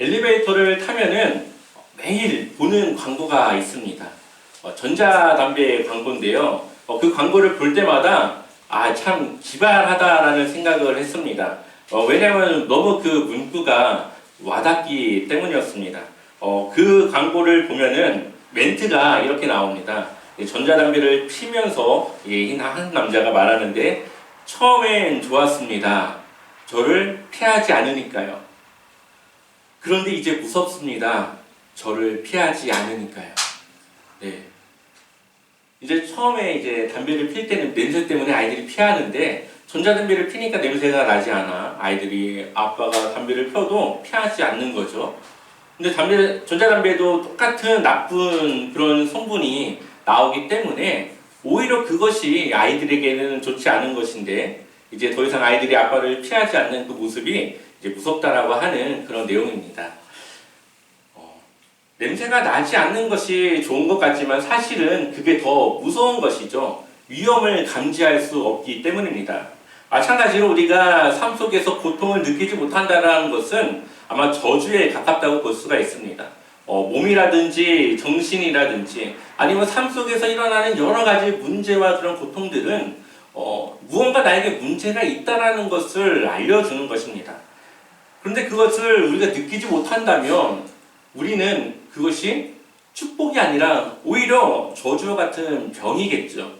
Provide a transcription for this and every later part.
엘리베이터를 타면은 매일 보는 광고가 있습니다. 어, 전자담배 광고인데요. 어, 그 광고를 볼 때마다 아, 참 기발하다라는 생각을 했습니다. 어, 왜냐하면 너무 그 문구가 와닿기 때문이었습니다. 어, 그 광고를 보면은 멘트가 이렇게 나옵니다. 이 전자담배를 피면서 이한 남자가 말하는데 처음엔 좋았습니다. 저를 피하지 않으니까요. 그런데 이제 무섭습니다. 저를 피하지 않으니까요. 네. 이제 처음에 이제 담배를 필 때는 냄새 때문에 아이들이 피하는데 전자담배를 피니까 냄새가 나지 않아 아이들이 아빠가 담배를 펴도 피하지 않는 거죠. 근데 담배 전자담배도 똑같은 나쁜 그런 성분이 나오기 때문에 오히려 그것이 아이들에게는 좋지 않은 것인데 이제 더 이상 아이들이 아빠를 피하지 않는 그 모습이 이제 무섭다라고 하는 그런 내용입니다. 어, 냄새가 나지 않는 것이 좋은 것 같지만 사실은 그게 더 무서운 것이죠. 위험을 감지할 수 없기 때문입니다. 마찬가지로 우리가 삶 속에서 고통을 느끼지 못한다는 것은 아마 저주에 가깝다고 볼 수가 있습니다. 어, 몸이라든지 정신이라든지 아니면 삶 속에서 일어나는 여러 가지 문제와 그런 고통들은 어, 무언가 나에게 문제가 있다라는 것을 알려주는 것입니다. 그런데 그것을 우리가 느끼지 못한다면 우리는 그것이 축복이 아니라 오히려 저주와 같은 병이겠죠.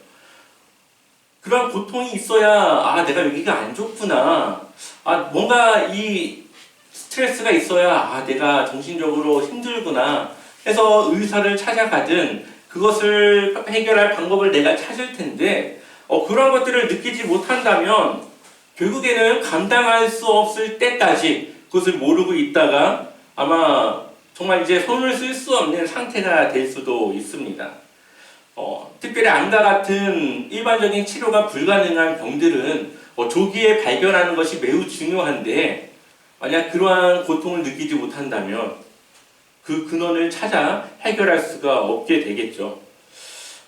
그런 고통이 있어야 아 내가 여기가 안 좋구나. 아 뭔가 이 스트레스가 있어야 아 내가 정신적으로 힘들구나 해서 의사를 찾아가든 그것을 해결할 방법을 내가 찾을 텐데 어, 그런 것들을 느끼지 못한다면 결국에는 감당할 수 없을 때까지 그것을 모르고 있다가 아마 정말 이제 손을 쓸 수 없는 상태가 될 수도 있습니다. 어, 특별히 암과 같은 일반적인 치료가 불가능한 병들은 어, 조기에 발견하는 것이 매우 중요한데 만약 그러한 고통을 느끼지 못한다면 그 근원을 찾아 해결할 수가 없게 되겠죠.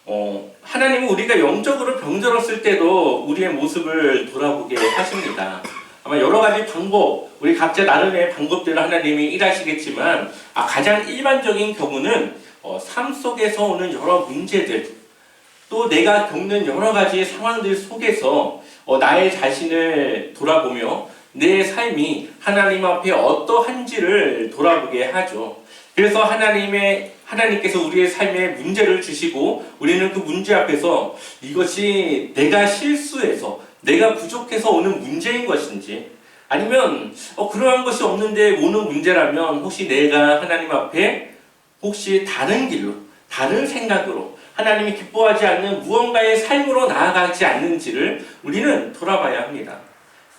어, 하나님은 우리가 영적으로 병들었을 때도 우리의 모습을 돌아보게 하십니다. 아마 여러 가지 방법, 우리 각자 나름의 방법대로 하나님이 일하시겠지만, 아, 가장 일반적인 경우는 어, 삶 속에서 오는 여러 문제들, 또 내가 겪는 여러 가지 상황들 속에서 어, 나의 자신을 돌아보며 내 삶이 하나님 앞에 어떠한지를 돌아보게 하죠. 그래서 하나님의 하나님께서 우리의 삶에 문제를 주시고 우리는 그 문제 앞에서 이것이 내가 실수해서 내가 부족해서 오는 문제인 것인지 아니면 어, 그러한 것이 없는데 오는 문제라면 혹시 내가 하나님 앞에 혹시 다른 길로 다른 생각으로 하나님이 기뻐하지 않는 무언가의 삶으로 나아가지 않는지를 우리는 돌아봐야 합니다.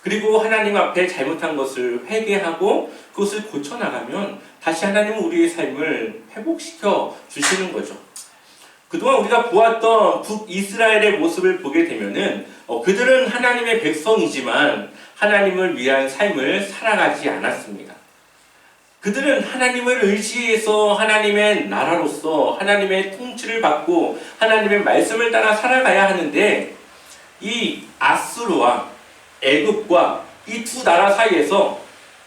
그리고 하나님 앞에 잘못한 것을 회개하고 그것을 고쳐나가면 다시 하나님은 우리의 삶을 회복시켜 주시는 거죠. 그동안 우리가 보았던 북이스라엘의 모습을 보게 되면은 어, 그들은 하나님의 백성이지만 하나님을 위한 삶을 살아가지 않았습니다. 그들은 하나님을 의지해서 하나님의 나라로서 하나님의 통치를 받고 하나님의 말씀을 따라 살아가야 하는데 이 아수르와 애굽과 이 두 나라 사이에서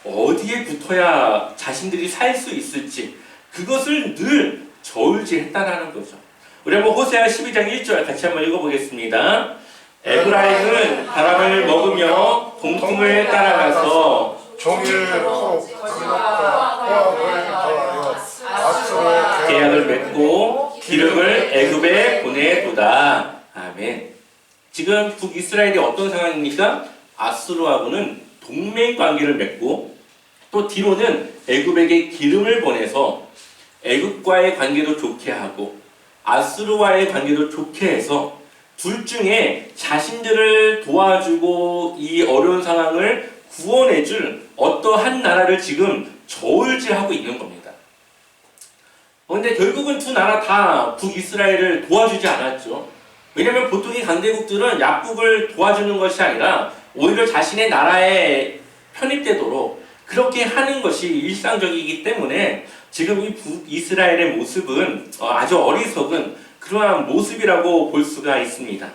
어디에 붙어야 자신들이 살 수 있을지 그것을 늘 저울질했다라는 거죠. 우리 한번 호세아 12장 1절 같이 한번 읽어보겠습니다. 에브라임은 바람을 먹으며 동풍을 따라가서 종일 계약을 맺고 기름을 애굽에 보내두다. 아멘. 지금 북이스라엘이 어떤 상황입니까? 아수르하고는 동맹 관계를 맺고 또 뒤로는 애굽에게 기름을 보내서 애굽과의 관계도 좋게 하고 아수르와의 관계도 좋게 해서 둘 중에 자신들을 도와주고 이 어려운 상황을 구원해줄 어떠한 나라를 지금 저울질하고 있는 겁니다. 그런데 결국은 두 나라 다 북이스라엘을 도와주지 않았죠. 왜냐하면 보통 이 강대국들은 약국을 도와주는 것이 아니라 오히려 자신의 나라에 편입되도록 그렇게 하는 것이 일상적이기 때문에 지금 이 북이스라엘의 모습은 어, 아주 어리석은 그러한 모습이라고 볼 수가 있습니다.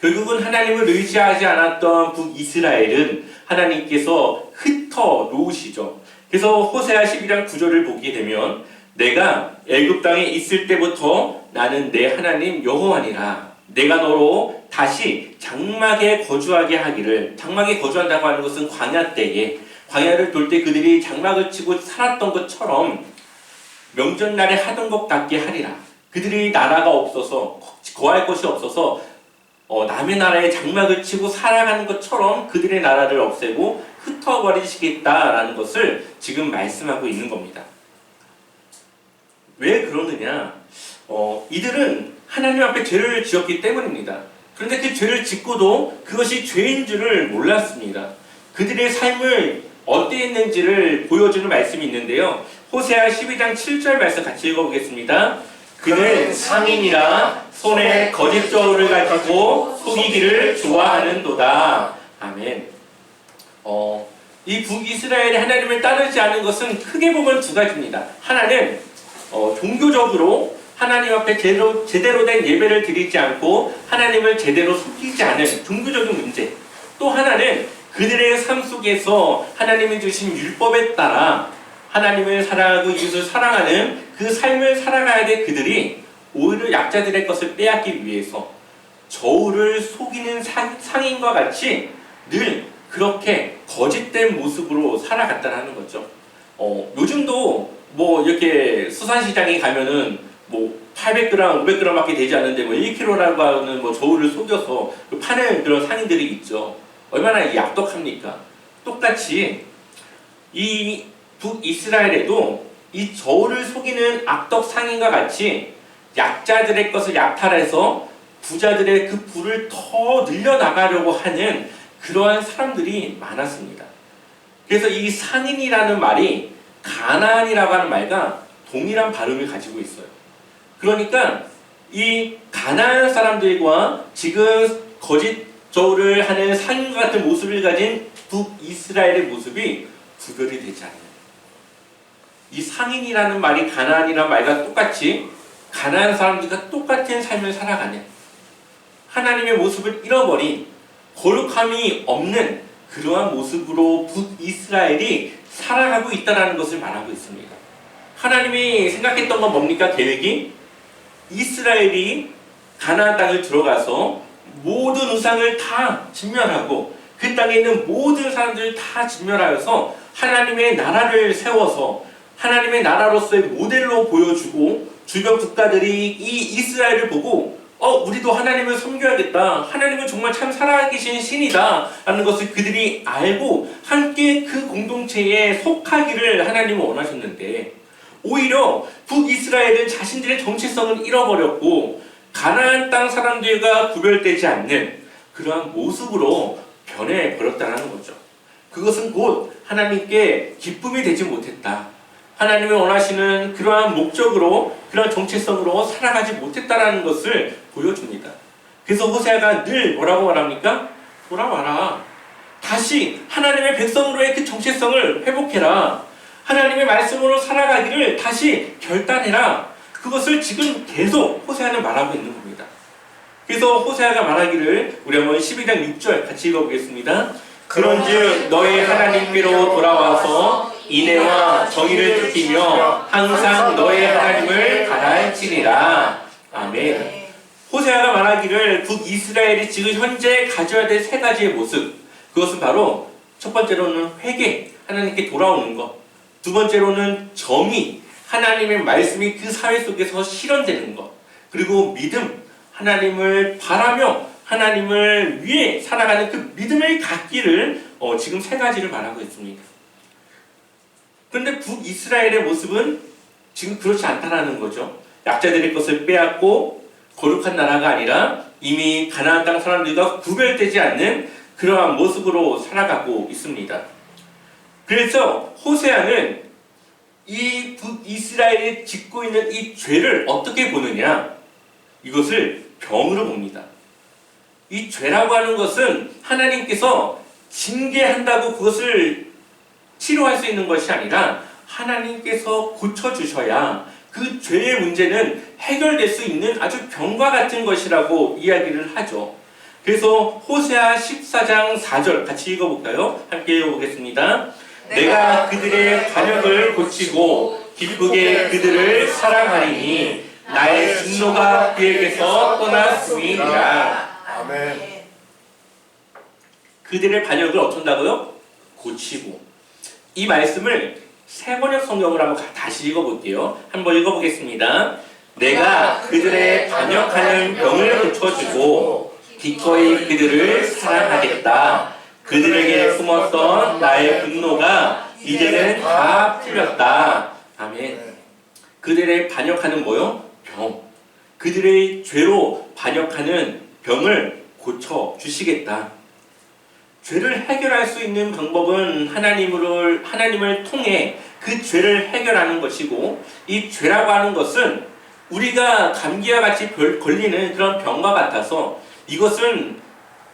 결국은 하나님을 의지하지 않았던 북이스라엘은 하나님께서 흩어 놓으시죠. 그래서 호세아 11장 9절을 보게 되면 내가 애굽 땅에 있을 때부터 나는 내 하나님 여호와니라. 내가 너로 다시 장막에 거주하게 하기를 장막에 거주한다고 하는 것은 광야 때에 광야를 돌 때 그들이 장막을 치고 살았던 것처럼 명절날에 하던 것 같게 하리라. 그들이 나라가 없어서 거할 것이 없어서 어, 남의 나라에 장막을 치고 살아가는 것처럼 그들의 나라를 없애고 흩어버리시겠다라는 것을 지금 말씀하고 있는 겁니다. 왜 그러느냐? 어, 이들은 하나님 앞에 죄를 지었기 때문입니다. 그런데 그 죄를 짓고도 그것이 죄인 줄을 몰랐습니다. 그들의 삶을 어땠는지를 보여주는 말씀이 있는데요. 호세아 12장 7절 말씀 같이 읽어보겠습니다. 그는 상인이라 손에 거짓 저울을 가지고 속이기를 좋아하는도다. 아멘. 어, 이 북이스라엘이 하나님을 따르지 않은 것은 크게 보면 두 가지입니다. 하나는 어, 종교적으로 하나님 앞에 제대로, 제대로 된 예배를 드리지 않고 하나님을 제대로 섬기지 않은 종교적인 문제. 또 하나는 그들의 삶 속에서 하나님이 주신 율법에 따라 하나님을 사랑하고 이웃을 사랑하는 그 삶을 살아가야 될 그들이 오히려 약자들의 것을 빼앗기 위해서 저울을 속이는 상, 상인과 같이 늘 그렇게 거짓된 모습으로 살아갔다는 거죠. 어, 요즘도 뭐 이렇게 수산시장에 가면은 뭐 800g, 500g밖에 되지 않는데 뭐 1kg라고 하는 뭐 저울을 속여서 그 파는 그런 상인들이 있죠. 얼마나 약독합니까? 똑같이 이 북이스라엘에도 이 저울을 속이는 악덕 상인과 같이 약자들의 것을 약탈해서 부자들의 그 부를 더 늘려나가려고 하는 그러한 사람들이 많았습니다. 그래서 이 상인이라는 말이 가난이라고 하는 말과 동일한 발음을 가지고 있어요. 그러니까 이 가난한 사람들과 지금 거짓 저울을 하는 상인 같은 모습을 가진 북이스라엘의 모습이 구별이 되지 않아요. 이 상인이라는 말이 가난이라는 말과 똑같이 가난한 사람들과 똑같은 삶을 살아가는 하나님의 모습을 잃어버린 거룩함이 없는 그러한 모습으로 북이스라엘이 살아가고 있다는 것을 말하고 있습니다. 하나님이 생각했던 건 뭡니까? 계획이 이스라엘이 가나안 땅을 들어가서 모든 우상을 다 진멸하고 그 땅에 있는 모든 사람들을 다 진멸하여서 하나님의 나라를 세워서 하나님의 나라로서의 모델로 보여주고 주변 국가들이 이 이스라엘을 보고 어 우리도 하나님을 섬겨야겠다 하나님은 정말 참 살아계신 신이다 라는 것을 그들이 알고 함께 그 공동체에 속하기를 하나님은 원하셨는데 오히려 북이스라엘은 자신들의 정체성을 잃어버렸고 가나안 땅 사람들과 구별되지 않는 그러한 모습으로 변해버렸다는 거죠. 그것은 곧 하나님께 기쁨이 되지 못했다. 하나님이 원하시는 그러한 목적으로 그러한 정체성으로 살아가지 못했다라는 것을 보여줍니다. 그래서 호세아가 늘 뭐라고 말합니까? 돌아와라. 다시 하나님의 백성으로의 그 정체성을 회복해라. 하나님의 말씀으로 살아가기를 다시 결단해라. 그것을 지금 계속 호세아는 말하고 있는 겁니다. 그래서 호세아가 말하기를 우리 한번 12장 6절 같이 읽어보겠습니다. 그런즉 너희 하나님께로 돌아와서 인애와 정의를 지키며 항상 너의 하나님을 가라앉히리라. 아멘. 호세아가 말하기를 북이스라엘이 지금 현재 가져야 될 세 가지의 모습. 그것은 바로 첫 번째로는 회개, 하나님께 돌아오는 것. 두 번째로는 정의, 하나님의 말씀이 그 사회 속에서 실현되는 것. 그리고 믿음, 하나님을 바라며 하나님을 위해 살아가는 그 믿음을 갖기를 어, 지금 세 가지를 말하고 있습니다. 그런데 북이스라엘의 모습은 지금 그렇지 않다라는 거죠. 약자들의 것을 빼앗고 거룩한 나라가 아니라 이미 가나안 땅 사람들과 구별되지 않는 그러한 모습으로 살아가고 있습니다. 그래서 호세아는 이 북이스라엘이 짓고 있는 이 죄를 어떻게 보느냐? 이것을 병으로 봅니다. 이 죄라고 하는 것은 하나님께서 징계한다고 그것을 치료할 수 있는 것이 아니라 하나님께서 고쳐주셔야 그 죄의 문제는 해결될 수 있는 아주 병과 같은 것이라고 이야기를 하죠. 그래서 호세아 14장 4절 같이 읽어볼까요? 함께 읽어보겠습니다. 내가 그들의 반역을 고치고 기쁘게 그들을 사랑하리니 나의 진노가 그에게서 떠났음이니라. 아멘. 그들의 반역을 어쩐다고요? 고치고. 이 말씀을 세번역 성경으로 한번 다시 읽어볼게요. 한번 읽어보겠습니다. 내가 그들의 반역하는 병을 고쳐주고 기꺼이 그들을 사랑하겠다. 그들에게 품었던 나의 분노가 이제는 다 풀렸다. 아멘. 그들의 반역하는 뭐요? 병. 그들의 죄로 반역하는 병을 고쳐 주시겠다. 죄를 해결할 수 있는 방법은 하나님을 하나님을 통해 그 죄를 해결하는 것이고 이 죄라고 하는 것은 우리가 감기와 같이 별- 걸리는 그런 병과 같아서 이것은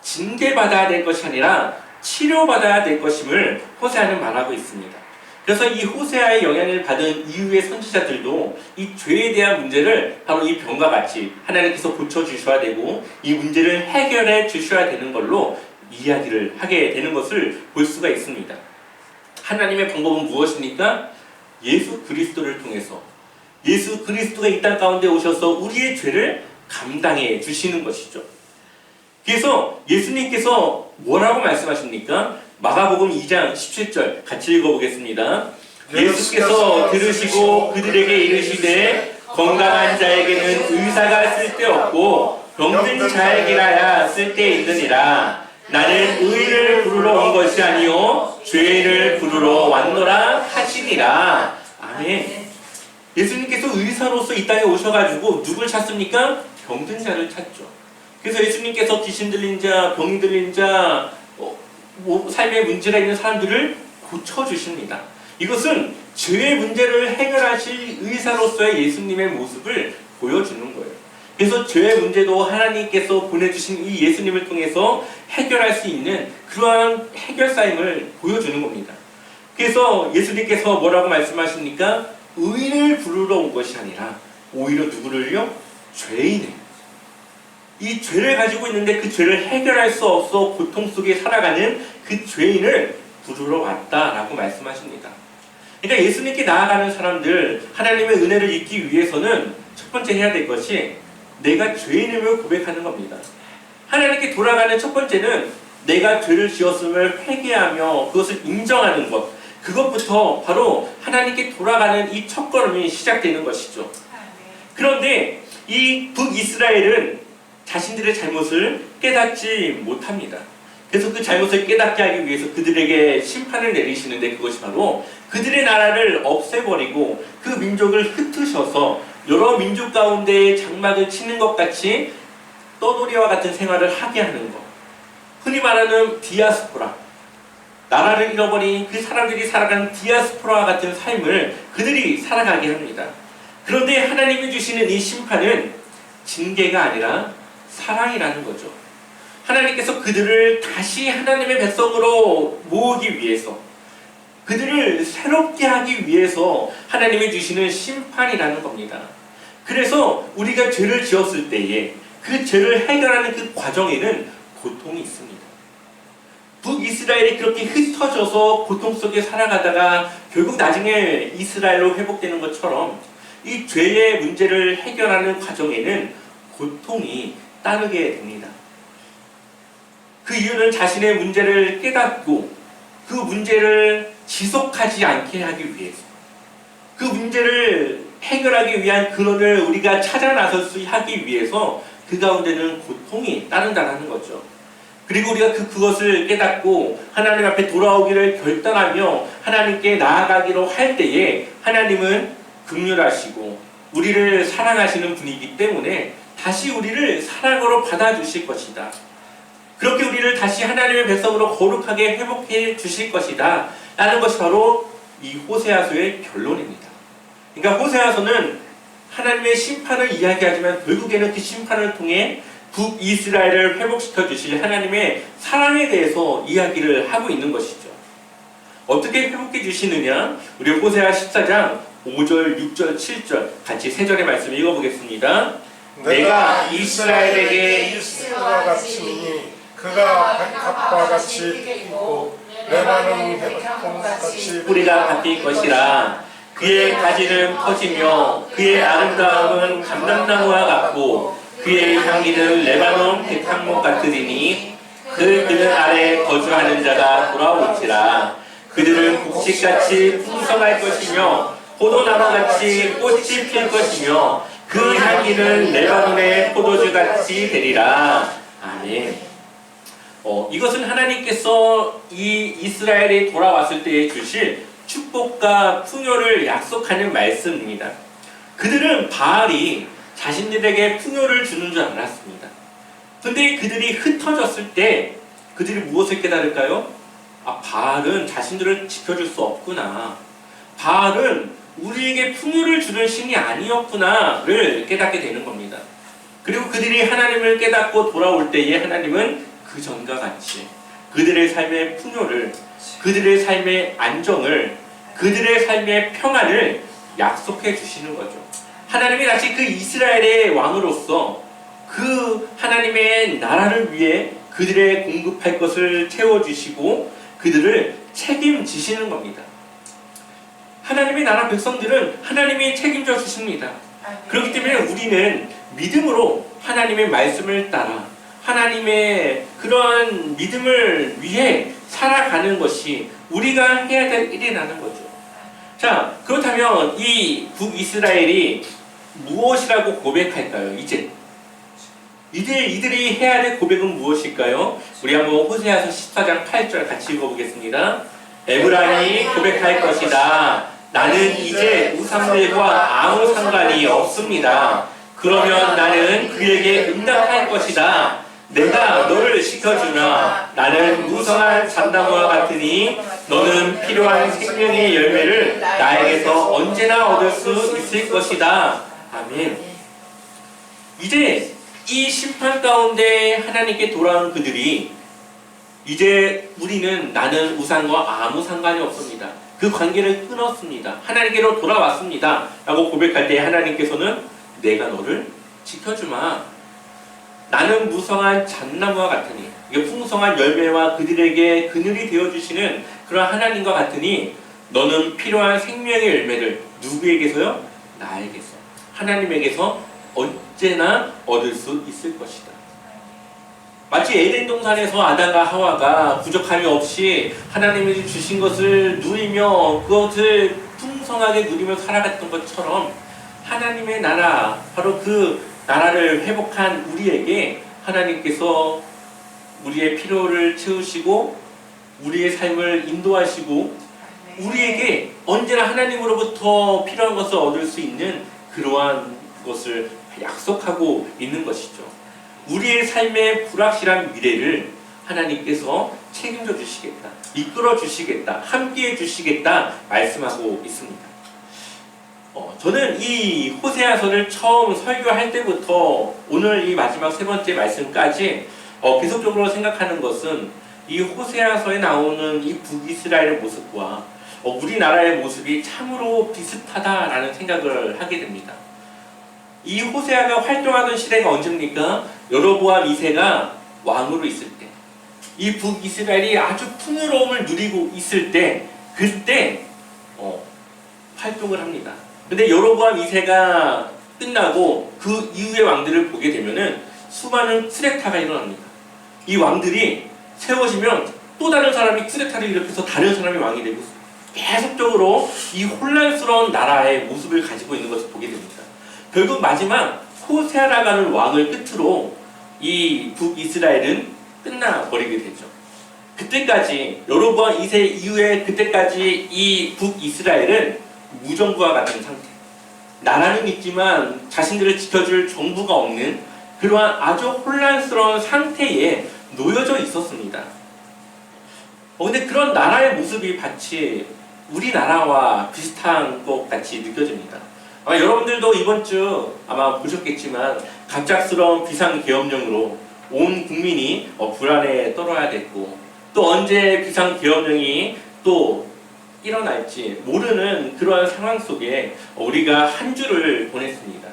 징계받아야 될 것이 아니라 치료받아야 될 것임을 호세아는 말하고 있습니다. 그래서 이 호세아의 영향을 받은 이후의 선지자들도 이 죄에 대한 문제를 바로 이 병과 같이 하나님께서 고쳐 주셔야 되고 이 문제를 해결해 주셔야 되는 걸로 이야기를 하게 되는 것을 볼 수가 있습니다. 하나님의 방법은 무엇입니까? 예수 그리스도를 통해서 예수 그리스도가 이 땅 가운데 오셔서 우리의 죄를 감당해 주시는 것이죠. 그래서 예수님께서 뭐라고 말씀하십니까? 마가복음 2장 17절 같이 읽어보겠습니다. 예수께서 들으시고 그들에게 이르시되 건강한 자에게는 의사가 쓸데없고 병든 자에게라야 쓸데있느니라. 나는 의를 부르러 온 것이 아니요 죄를 부르러 왔노라 하시니라. 아멘. 예수님께서 의사로서 이 땅에 오셔가지고 누굴 찾습니까? 병든 자를 찾죠. 그래서 예수님께서 귀신 들린 자, 병이 들린 자, 어, 뭐 삶에 문제가 있는 사람들을 고쳐주십니다. 이것은 죄의 문제를 해결하실 의사로서의 예수님의 모습을 보여주는. 그래서 죄의 문제도 하나님께서 보내주신 이 예수님을 통해서 해결할 수 있는 그러한 해결사임을 보여주는 겁니다. 그래서 예수님께서 뭐라고 말씀하십니까? 의를 부르러 온 것이 아니라 오히려 누구를요? 죄인을. 이 죄를 가지고 있는데 그 죄를 해결할 수 없어 고통 속에 살아가는 그 죄인을 부르러 왔다라고 말씀하십니다. 그러니까 예수님께 나아가는 사람들, 하나님의 은혜를 잊기 위해서는 첫 번째 해야 될 것이 내가 죄인임을 고백하는 겁니다. 하나님께 돌아가는 첫 번째는 내가 죄를 지었음을 회개하며 그것을 인정하는 것. 그것부터 바로 하나님께 돌아가는 이 첫 걸음이 시작되는 것이죠. 그런데 이 북이스라엘은 자신들의 잘못을 깨닫지 못합니다. 그래서 그 잘못을 깨닫게 하기 위해서 그들에게 심판을 내리시는데 그것이 바로 그들의 나라를 없애버리고 그 민족을 흩으셔서 여러 민족 가운데 장막을 치는 것 같이 떠돌이와 같은 생활을 하게 하는 것. 흔히 말하는 디아스포라. 나라를 잃어버린 그 사람들이 살아가는 디아스포라와 같은 삶을 그들이 살아가게 합니다. 그런데 하나님이 주시는 이 심판은 징계가 아니라 사랑이라는 거죠. 하나님께서 그들을 다시 하나님의 백성으로 모으기 위해서 그들을 새롭게 하기 위해서 하나님이 주시는 심판이라는 겁니다. 그래서 우리가 죄를 지었을 때에 그 죄를 해결하는 그 과정에는 고통이 있습니다. 북이스라엘이 그렇게 흩어져서 고통 속에 살아가다가 결국 나중에 이스라엘로 회복되는 것처럼 이 죄의 문제를 해결하는 과정에는 고통이 따르게 됩니다. 그 이유는 자신의 문제를 깨닫고 그 문제를 지속하지 않게 하기 위해서 그 문제를 해결하기 위한 근원을 우리가 찾아 나설 수 하기 위해서 그 가운데는 고통이 따른다는 거죠. 그리고 우리가 그 그것을 깨닫고 하나님 앞에 돌아오기를 결단하며 하나님께 나아가기로 할 때에 하나님은 긍휼하시고 우리를 사랑하시는 분이기 때문에 다시 우리를 사랑으로 받아주실 것이다. 그렇게 우리를 다시 하나님의 백성으로 거룩하게 회복해 주실 것이다. 라는 것이 바로 이 호세아서의 결론입니다. 그러니까 호세아서는 하나님의 심판을 이야기하지만 결국에는 그 심판을 통해 북이스라엘을 회복시켜 주실 하나님의 사랑에 대해서 이야기를 하고 있는 것이죠. 어떻게 회복해 주시느냐? 우리 호세아 14장 5절, 6절, 7절 같이 세 절의 말씀 읽어보겠습니다. 내가 이스라엘에게 이스라엘과 같이 그가 백합과 같이 있고 레바논 백합같이 뿌리가 바뀔 것이라 그의 가지는 퍼지며 그의 아름다움은 감람나무와 같고 그의 향기는 레바논 백합목 같으리니 그 그늘 아래 거주하는 자가 돌아올지라. 그들은 곡식같이 풍성할 것이며 포도나무같이 꽃이 필 것이며 그 향기는 레바논의 포도주같이 되리라. 아멘 어, 이것은 하나님께서 이 이스라엘이 돌아왔을 때에 주실 축복과 풍요를 약속하는 말씀입니다. 그들은 바알이 자신들에게 풍요를 주는 줄 알았습니다. 근데 그들이 흩어졌을 때 그들이 무엇을 깨달을까요? 아, 바알은 자신들을 지켜줄 수 없구나. 바알은 우리에게 풍요를 주는 신이 아니었구나를 깨닫게 되는 겁니다. 그리고 그들이 하나님을 깨닫고 돌아올 때에 하나님은 그 전과 같이 그들의 삶의 풍요를 그들의 삶의 안정을 그들의 삶의 평안을 약속해 주시는 거죠. 하나님이 다시 그 이스라엘의 왕으로서 그 하나님의 나라를 위해 그들의 공급할 것을 채워 주시고 그들을 책임지시는 겁니다. 하나님의 나라 백성들은 하나님이 책임져 주십니다. 그렇기 때문에 우리는 믿음으로 하나님의 말씀을 따라 하나님의 믿음을 위해 살아가는 것이 우리가 해야 될 일이라는 거죠. 자, 그렇다면 이 북이스라엘이 무엇이라고 고백할까요? 이제 이들 이들이 해야 될 고백은 무엇일까요? 우리 한번 호세아서 14장 8절 같이 읽어보겠습니다. 에브라임이 고백할 것이다. 나는 이제 우상들과 아무 상관이 없습니다. 그러면 나는 그에게 응답할 것이다. 내가 너를 지켜주나 나는 무성한 잠나무와 같으니 너는 필요한 생명의 열매를 나에게서 언제나 얻을 수 있을 것이다. 아멘. 이제 이 심판 가운데 하나님께 돌아온 그들이 이제 우리는 나는 우상과 아무 상관이 없습니다. 그 관계를 끊었습니다. 하나님께로 돌아왔습니다. 라고 고백할 때 하나님께서는 내가 너를 지켜주마. 나는 무성한 잣나무와 같으니 풍성한 열매와 그들에게 그늘이 되어주시는 그런 하나님과 같으니 너는 필요한 생명의 열매를 누구에게서요? 나에게서 하나님에게서 언제나 얻을 수 있을 것이다. 마치 에덴 동산에서 아담과 하와가 부족함이 없이 하나님이 주신 것을 누리며 그것을 풍성하게 누리며 살아갔던 것처럼 하나님의 나라 바로 그 나라를 회복한 우리에게 하나님께서 우리의 필요를 채우시고 우리의 삶을 인도하시고 우리에게 언제나 하나님으로부터 필요한 것을 얻을 수 있는 그러한 것을 약속하고 있는 것이죠. 우리의 삶의 불확실한 미래를 하나님께서 책임져 주시겠다, 이끌어 주시겠다, 함께 해 주시겠다 말씀하고 있습니다. 어, 저는 이 호세아서를 처음 설교할 때부터 오늘 이 마지막 세 번째 말씀까지 어, 계속적으로 생각하는 것은 이 호세아서에 나오는 이 북이스라엘의 모습과 어, 우리나라의 모습이 참으로 비슷하다라는 생각을 하게 됩니다. 이 호세아가 활동하던 시대가 언제입니까? 여로보암 2세가 왕으로 있을 때, 이 북이스라엘이 아주 풍요로움을 누리고 있을 때, 그때 어, 활동을 합니다. 근데 여로보암 2세가 끝나고 그 이후의 왕들을 보게 되면은 수많은 쿠데타가 일어납니다. 이 왕들이 세워지면 또 다른 사람이 쿠데타를 일으켜서 다른 사람이 왕이 되고 계속적으로 이 혼란스러운 나라의 모습을 가지고 있는 것을 보게 됩니다. 결국 마지막 호세아라가는 왕을 끝으로 이 북이스라엘은 끝나버리게 되죠. 그때까지 여로보암 2세 이후에 그때까지 이 북이스라엘은 무정부와 같은 상태. 나라는 있지만 자신들을 지켜줄 정부가 없는 그러한 아주 혼란스러운 상태에 놓여져 있었습니다. 어, 근데 그런 나라의 모습이 마치 우리나라와 비슷한 것 같이 느껴집니다. 아마 여러분들도 이번 주 아마 보셨겠지만 갑작스러운 비상계엄령으로 온 국민이 어, 불안에 떨어야 됐고 또 언제 비상계엄령이 또 일어날지 모르는 그러한 상황 속에 우리가 한 주를 보냈습니다.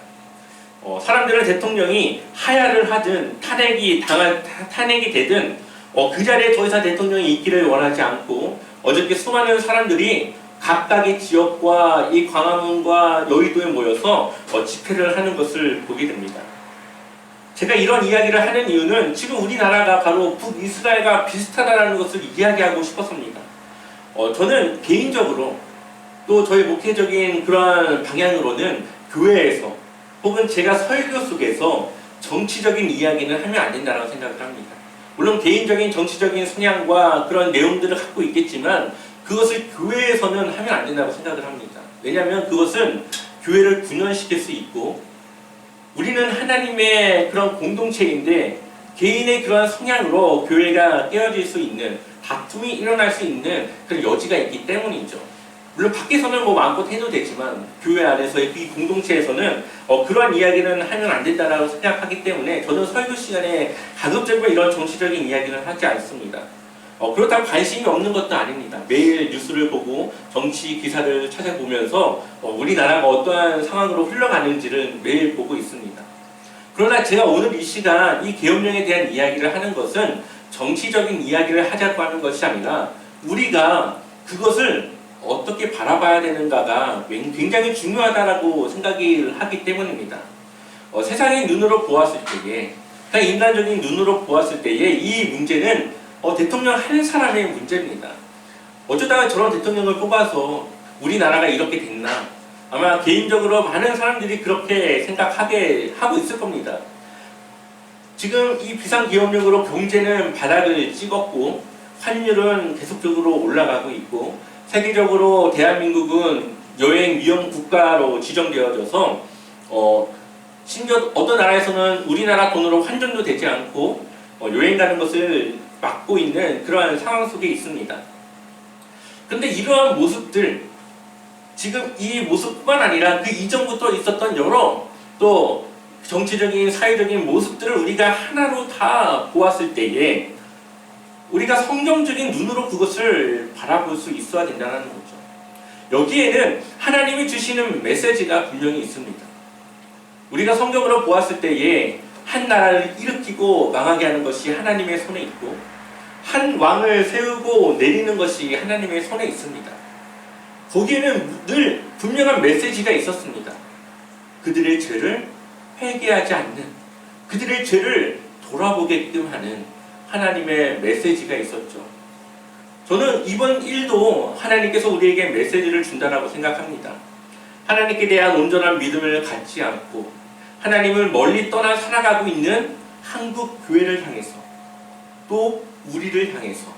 어, 사람들은 대통령이 하야를 하든 탄핵이 당한 타- 탄핵이 되든 어, 그 자리에 더 이상 대통령이 있기를 원하지 않고 어저께 수많은 사람들이 각각의 지역과 이 광화문과 여의도에 모여서 어, 집회를 하는 것을 보게 됩니다. 제가 이런 이야기를 하는 이유는 지금 우리나라가 바로 북이스라엘과 비슷하다는 것을 이야기하고 싶었습니다. 어, 저는 개인적으로 또 저희 목회적인 그러한 방향으로는 교회에서 혹은 제가 설교 속에서 정치적인 이야기는 하면 안 된다고 생각을 합니다. 물론 개인적인 정치적인 성향과 그런 내용들을 갖고 있겠지만 그것을 교회에서는 하면 안 된다고 생각을 합니다. 왜냐하면 그것은 교회를 분열시킬 수 있고 우리는 하나님의 그런 공동체인데 개인의 그런 성향으로 교회가 깨어질 수 있는 다툼이 일어날 수 있는 그런 여지가 있기 때문이죠. 물론 밖에서는 뭐 마음껏 해도 되지만 교회 안에서의 이 공동체에서는 어, 그러한 이야기는 하면 안 된다라고 생각하기 때문에 저는 설교 시간에 가급적이면 이런 정치적인 이야기는 하지 않습니다. 어, 그렇다고 관심이 없는 것도 아닙니다. 매일 뉴스를 보고 정치 기사를 찾아보면서 어, 우리나라가 어떠한 상황으로 흘러가는지를 매일 보고 있습니다. 그러나 제가 오늘 이 시간 이 계엄령에 대한 이야기를 하는 것은 정치적인 이야기를 하자고 하는 것이 아니라 우리가 그것을 어떻게 바라봐야 되는가가 굉장히 중요하다라고 생각을 하기 때문입니다. 어, 세상의 눈으로 보았을 때에, 그냥 인간적인 눈으로 보았을 때에 이 문제는 어, 대통령 한 사람의 문제입니다. 어쩌다가 저런 대통령을 뽑아서 우리나라가 이렇게 됐나? 아마 개인적으로 많은 사람들이 그렇게 생각하게 하고 있을 겁니다. 지금 이 비상기업력으로 경제는 바닥을 찍었고 환율은 계속적으로 올라가고 있고 세계적으로 대한민국은 여행 위험 국가로 지정되어져서 어, 심지어 어떤 나라에서는 우리나라 돈으로 환전도 되지 않고 어, 여행 가는 것을 막고 있는 그러한 상황 속에 있습니다. 그런데 이러한 모습들 지금 이 모습뿐만 아니라 그 이전부터 있었던 여러 또 정치적인 사회적인 모습들을 우리가 하나로 다 보았을 때에 우리가 성경적인 눈으로 그것을 바라볼 수 있어야 된다는 거죠. 여기에는 하나님이 주시는 메시지가 분명히 있습니다. 우리가 성경으로 보았을 때에 한 나라를 일으키고 망하게 하는 것이 하나님의 손에 있고 한 왕을 세우고 내리는 것이 하나님의 손에 있습니다. 거기에는 늘 분명한 메시지가 있었습니다. 그들의 죄를 회개하지 않는 그들의 죄를 돌아보게끔 하는 하나님의 메시지가 있었죠. 저는 이번 일도 하나님께서 우리에게 메시지를 준다라고 생각합니다. 하나님께 대한 온전한 믿음을 갖지 않고 하나님을 멀리 떠나 살아가고 있는 한국 교회를 향해서 또 우리를 향해서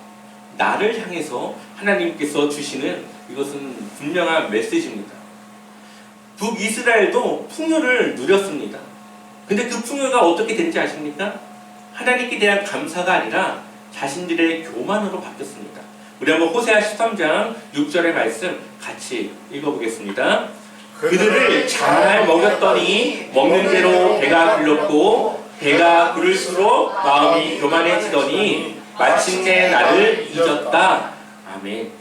나를 향해서 하나님께서 주시는 이것은 분명한 메시지입니다. 북이스라엘도 풍요를 누렸습니다. 근데 그 풍요가 어떻게 된지 아십니까? 하나님께 대한 감사가 아니라 자신들의 교만으로 바뀌었습니다. 우리 한번 호세아 13장 6절의 말씀 같이 읽어보겠습니다. 그들을 잘 먹였더니 먹는 대로 배가 불렀고 배가 부를수록 마음이 교만해지더니 마침내 나를 잊었다. 아멘.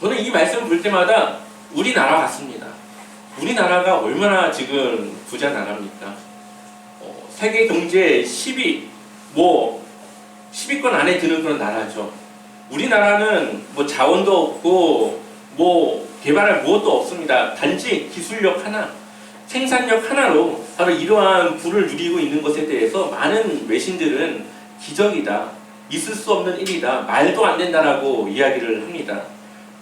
저는 이 말씀 볼 때마다 우리나라 같습니다. 우리나라가 얼마나 지금 부자 나라입니까? 어, 세계 경제 10위, 뭐 10위권 안에 드는 그런 나라죠. 우리나라는 뭐 자원도 없고 뭐 개발할 무엇도 없습니다. 단지 기술력 하나, 생산력 하나로 바로 이러한 부를 누리고 있는 것에 대해서 많은 외신들은 기적이다, 있을 수 없는 일이다, 말도 안 된다라고 이야기를 합니다.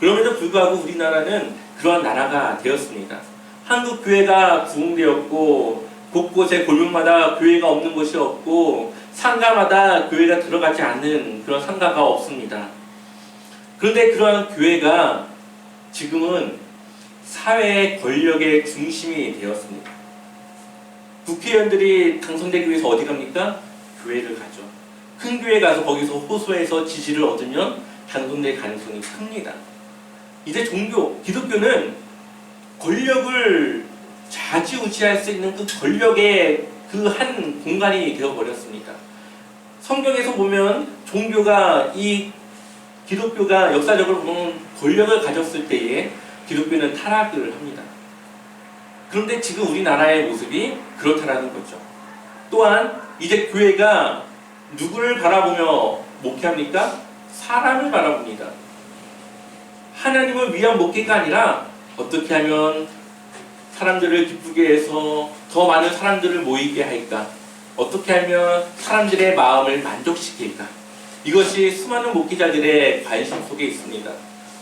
그럼에도 불구하고 우리나라는 그러한 나라가 되었습니다. 한국 교회가 부흥되었고 곳곳에 골목마다 교회가 없는 곳이 없고 상가마다 교회가 들어가지 않는 그런 상가가 없습니다. 그런데 그러한 교회가 지금은 사회의 권력의 중심이 되었습니다. 국회의원들이 당선되기 위해서 어디 갑니까? 교회를 가죠. 큰 교회 가서 거기서 호소해서 지지를 얻으면 당선될 가능성이 큽니다. 이제 종교, 기독교는 권력을 좌지우지할 수 있는 그 권력의 그 한 공간이 되어버렸습니다. 성경에서 보면 종교가 이 기독교가 역사적으로 보면 권력을 가졌을 때에 기독교는 타락을 합니다. 그런데 지금 우리나라의 모습이 그렇다라는 거죠. 또한 이제 교회가 누구를 바라보며 목회합니까? 사람을 바라봅니다. 하나님을 위한 목회가 아니라 어떻게 하면 사람들을 기쁘게 해서 더 많은 사람들을 모이게 할까? 어떻게 하면 사람들의 마음을 만족시킬까? 이것이 수많은 목회자들의 관심 속에 있습니다.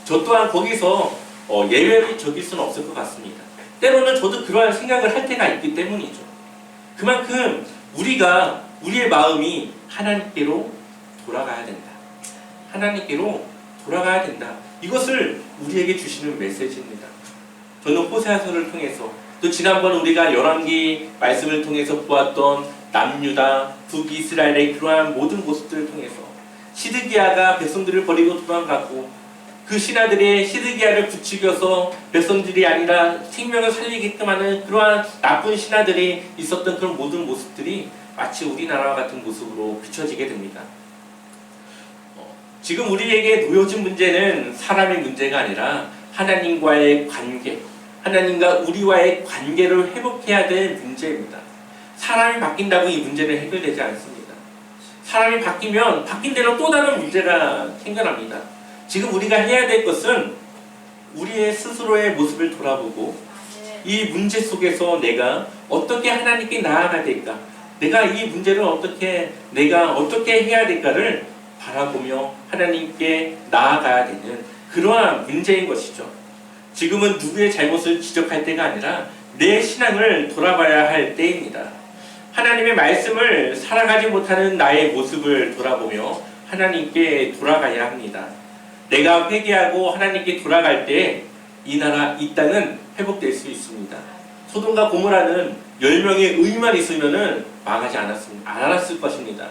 저 또한 거기서 어, 예외를 적일 수는 없을 것 같습니다. 때로는 저도 그러한 생각을 할 때가 있기 때문이죠. 그만큼 우리가 우리의 마음이 하나님께로 돌아가야 된다. 하나님께로 돌아가야 된다. 이것을 우리에게 주시는 메시지입니다. 저는 호세아서를 통해서 또 지난번 우리가 열왕기 말씀을 통해서 보았던 남유다, 북이스라엘의 그러한 모든 모습들을 통해서 시드기야가 백성들을 버리고 도망갔고 그 신하들의 시드기야를 부추겨서 백성들이 아니라 생명을 살리게끔 하는 그러한 나쁜 신하들이 있었던 그런 모든 모습들이 마치 우리나라와 같은 모습으로 비춰지게 됩니다. 어, 지금 우리에게 놓여진 문제는 사람의 문제가 아니라 하나님과의 관계, 하나님과 우리와의 관계를 회복해야 될 문제입니다. 사람이 바뀐다고 이 문제는 해결되지 않습니다. 사람이 바뀌면 바뀐 대로 또 다른 문제가 생겨납니다. 지금 우리가 해야 될 것은 우리의 스스로의 모습을 돌아보고 이 문제 속에서 내가 어떻게 하나님께 나아가야 될까? 내가 이 문제를 어떻게 내가 어떻게 해야 될까를 바라보며 하나님께 나아가야 되는 그러한 문제인 것이죠. 지금은 누구의 잘못을 지적할 때가 아니라 내 신앙을 돌아봐야 할 때입니다. 하나님의 말씀을 살아가지 못하는 나의 모습을 돌아보며 하나님께 돌아가야 합니다. 내가 회개하고 하나님께 돌아갈 때 이 나라, 이 땅은 회복될 수 있습니다. 소돔과 고모라는 10명의 의만 있으면은 망하지 않았습니다. 않았을 것입니다.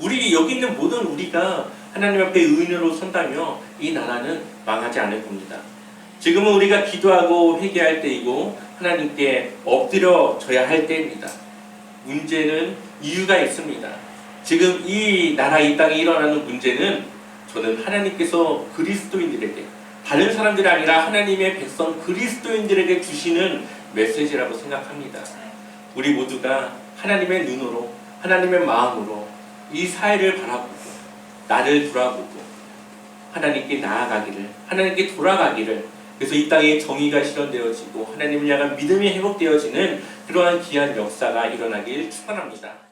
우리 여기 있는 모든 우리가 하나님 앞에 의인으로 선다며 이 나라는 망하지 않을 겁니다. 지금은 우리가 기도하고 회개할 때이고 하나님께 엎드려져야 할 때입니다. 문제는 이유가 있습니다. 지금 이 나라 이 땅에 일어나는 문제는 저는 하나님께서 그리스도인들에게 다른 사람들이 아니라 하나님의 백성 그리스도인들에게 주시는 메시지라고 생각합니다. 우리 모두가 하나님의 눈으로 하나님의 마음으로 이 사회를 바라보고 나를 돌아보고 하나님께 나아가기를 하나님께 돌아가기를 그래서 이 땅에 정의가 실현되어지고 하나님을 향한 믿음이 회복되어지는 그러한 귀한 역사가 일어나길 축원합니다.